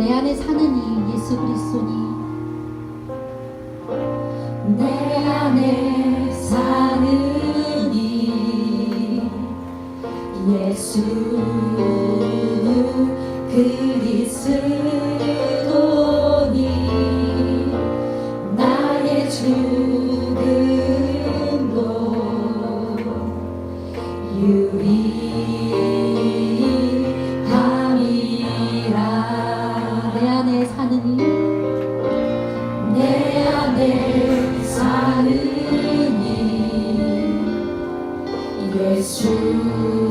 내 안에 사는 이 예수 그리스도니. 내 안에 사는 이 예수 그리스도니. to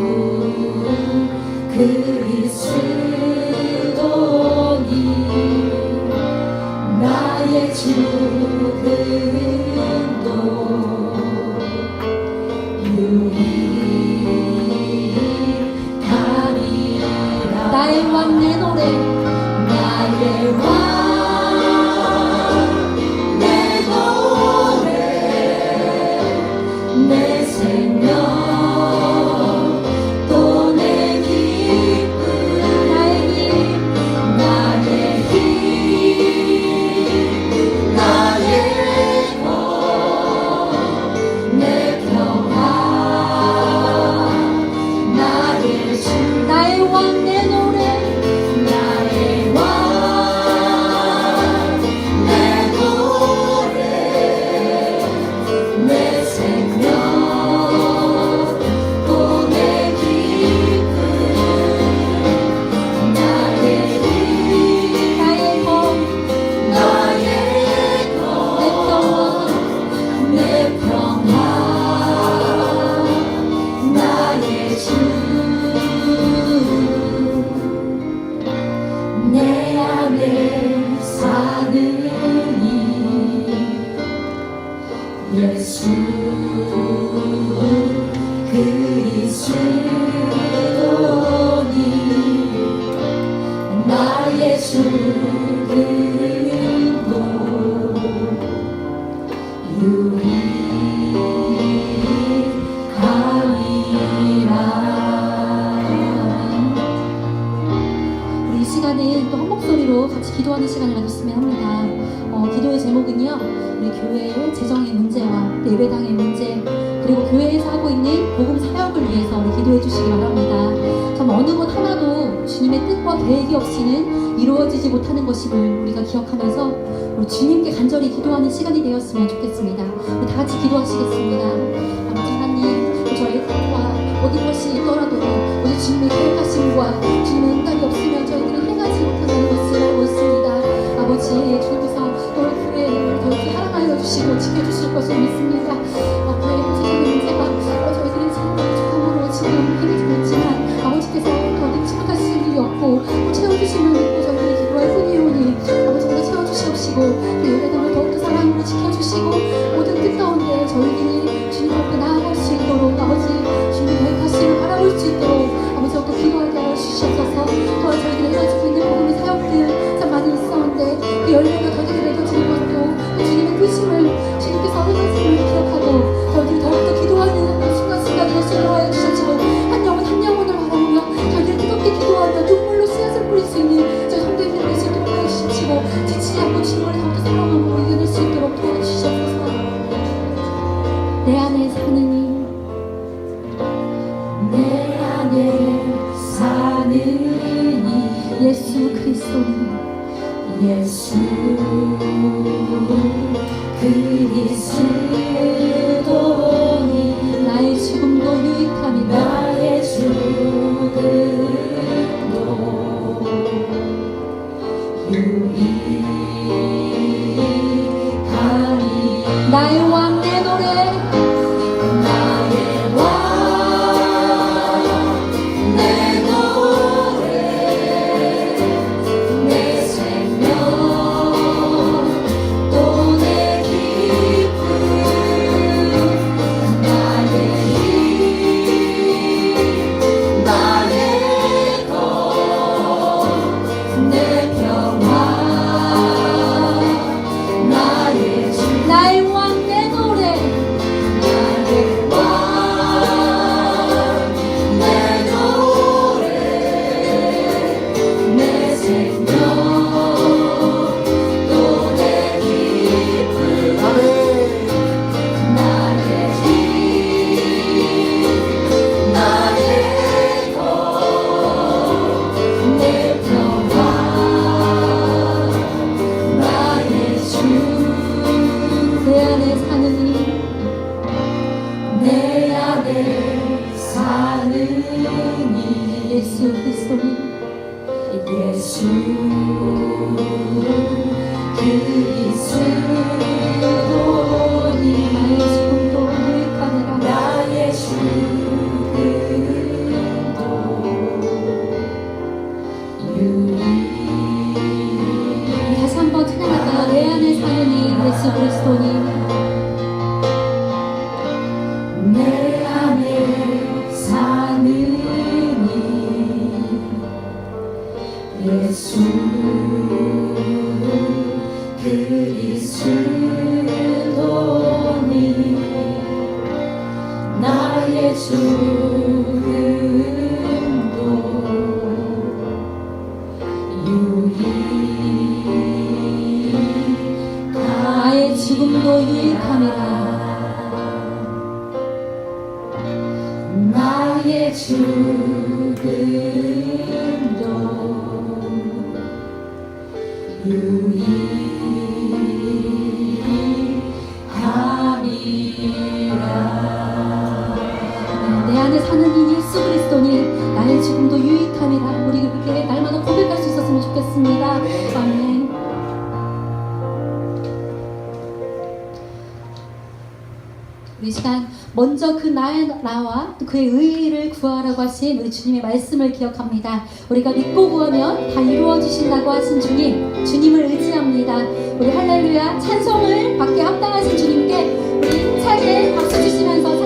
기도하는 시간을 가졌으면 합니다. 어, 기도의 제목은요, 우리 교회의 재정의 문제와 예배당의 문제, 그리고 교회에서 하고 있는 복음 사역을 위해서 우리 기도해 주시기 바랍니다. 참 어느 곳 하나도 주님의 뜻과 계획이 없이는 이루어지지 못하는 것임을 우리가 기억하면서 우리 주님께 간절히 기도하는 시간이 되었으면 좋겠습니다. 우리 다 같이 기도하시겠습니다. 아버지 하나님, 저희 삶과 모든 것이 있더라도 오직 주님의 계획하심과 주님의 응답이 없으면 저희들은 행하지 못하는 것을 알고 있습니다. Música 다시 한번 찬양할까요? 내 안에 사는 이 예수 그리스도니 나 먼저 그 나의 나와 또 그의 의의를 구하라고 하신 우리 주님의 말씀을 기억합니다. 우리가 믿고 구하면 다 이루어 주신다고 하신 주님, 주님을 의지합니다. 우리 할렐루야 찬송을 받게 합당하신 주님께 우리 힘차게 박수 주시면서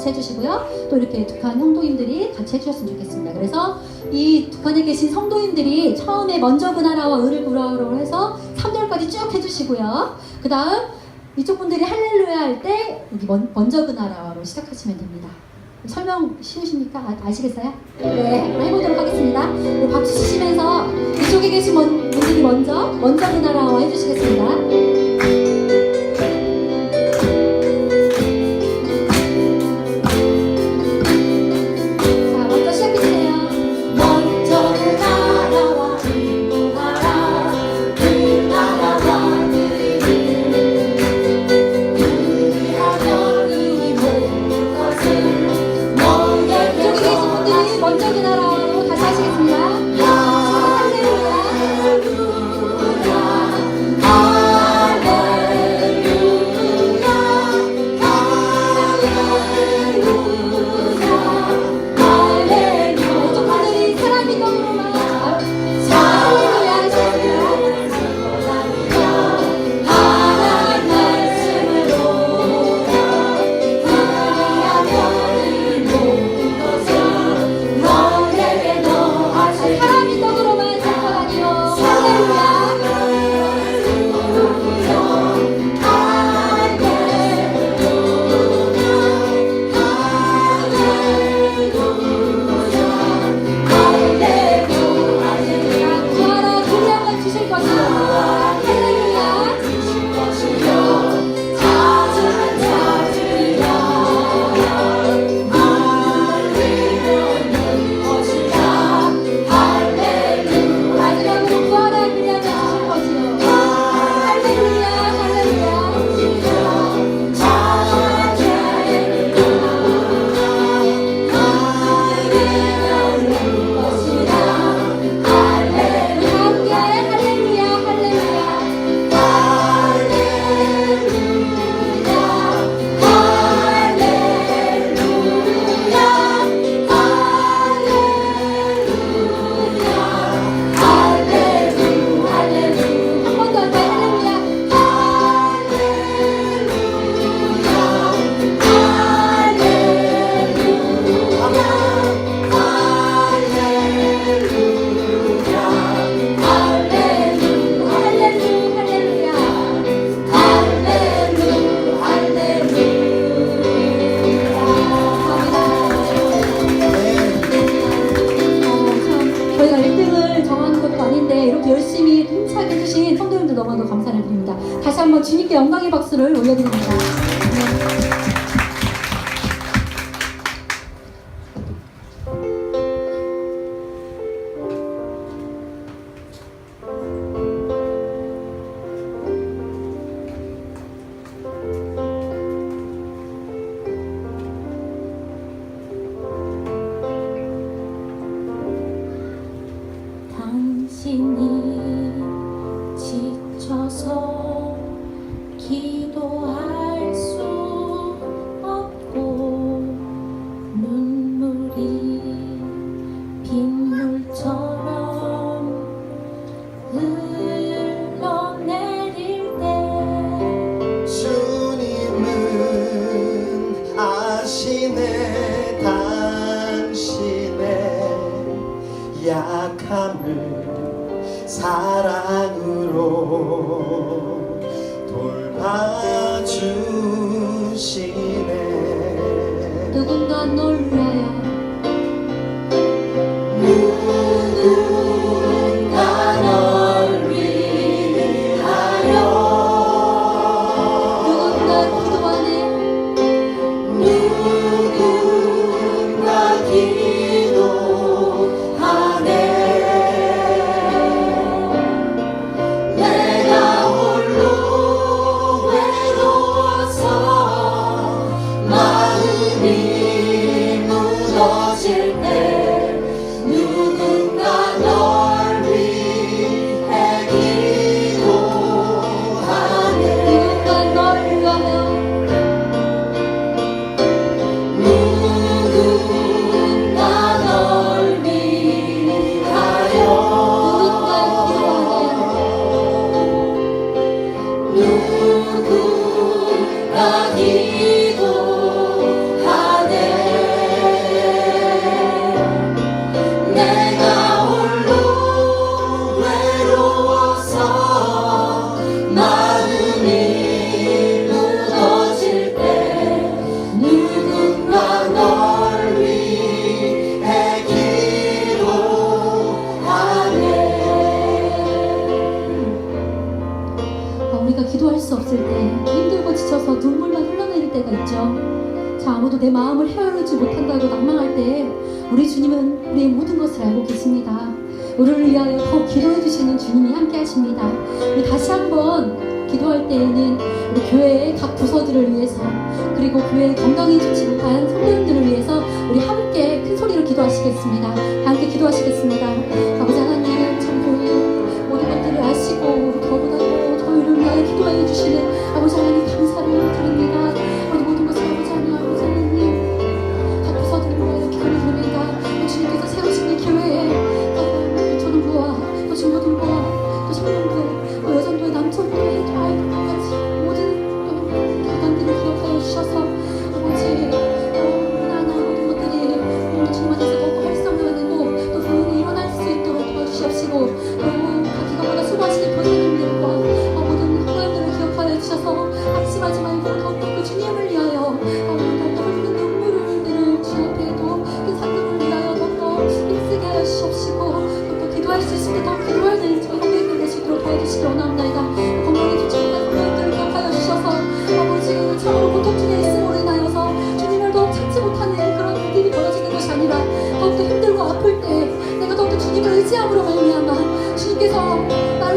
같이 해주시고요. 또 이렇게 두칸 성도님들이 같이 해주셨으면 좋겠습니다. 그래서 이두 칸에 계신 성도님들이 처음에 먼저 그 나라와 의를 구하러 해서 3절까지 쭉 해주시고요. 그 다음 이쪽 분들이 할렐루야 할 때 여기 먼, 먼저 그 나라로 시작하시면 됩니다. 설명 쉬우십니까? 아, 시겠어요 네, 한번 해보도록 하겠습니다. 네, 박수 치시면서 이쪽에 계신 분- 분들이 먼저 먼저 그 나라와 해주시겠습니다. 분들이 먼저 그나 약함을 사랑으로 돌봐주시네. 누군가 놀 물론 기도할 때에는 우리 교회의 각 부서들을 위해서 그리고 교회의 건강히 좋지 못한 성도님들을 위해서 우리 함께 큰 소리로 기도하시겠습니다. 함께 기도하시겠습니다. 아버지 하나님 참 교회 모든 것들을 아시고 더구나 더 이름 나에 기도하여 주시는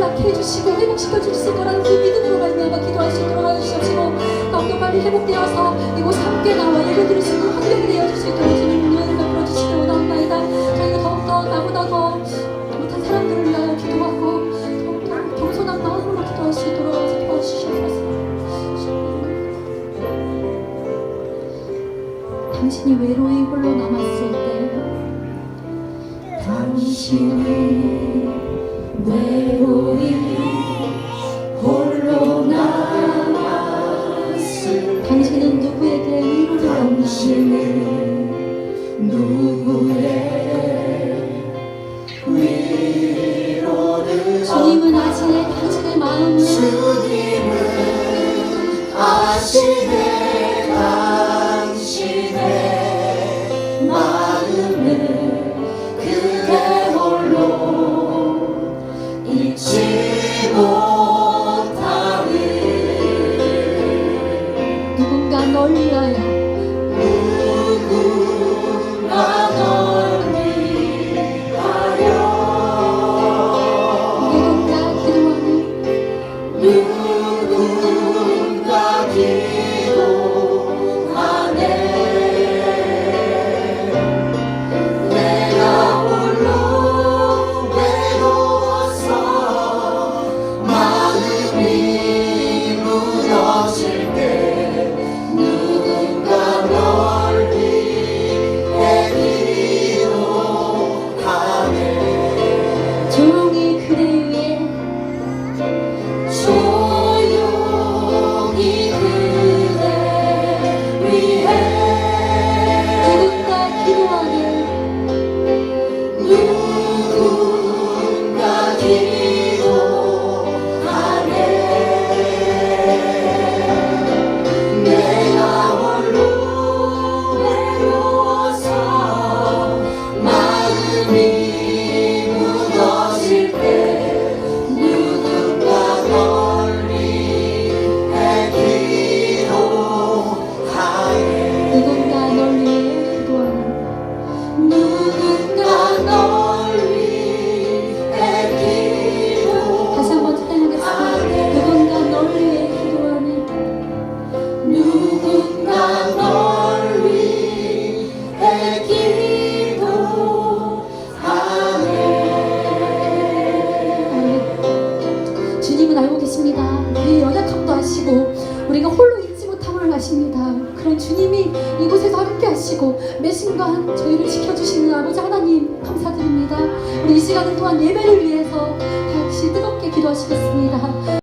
낫게 해주시고 회복시켜 주실 거라는 그 믿음으로 말미암아 기도할 수 있도록 하여주시고 너도 빨리 회복되어서 이곳 함께 나와 예배 드릴 수 있는 환경이 되어줄 수 있도록 주님 은혜를 베풀어 주시기 원합니다. 저희가 더욱더 나보다 더 못한 사람들을 위하여 기도하고 더욱더 겸손한 마음으로 기도할 수 있도록 도와주시옵소서. 당신이 외로이 홀로 남았을 때 당신이 당신은 누구에게 당신을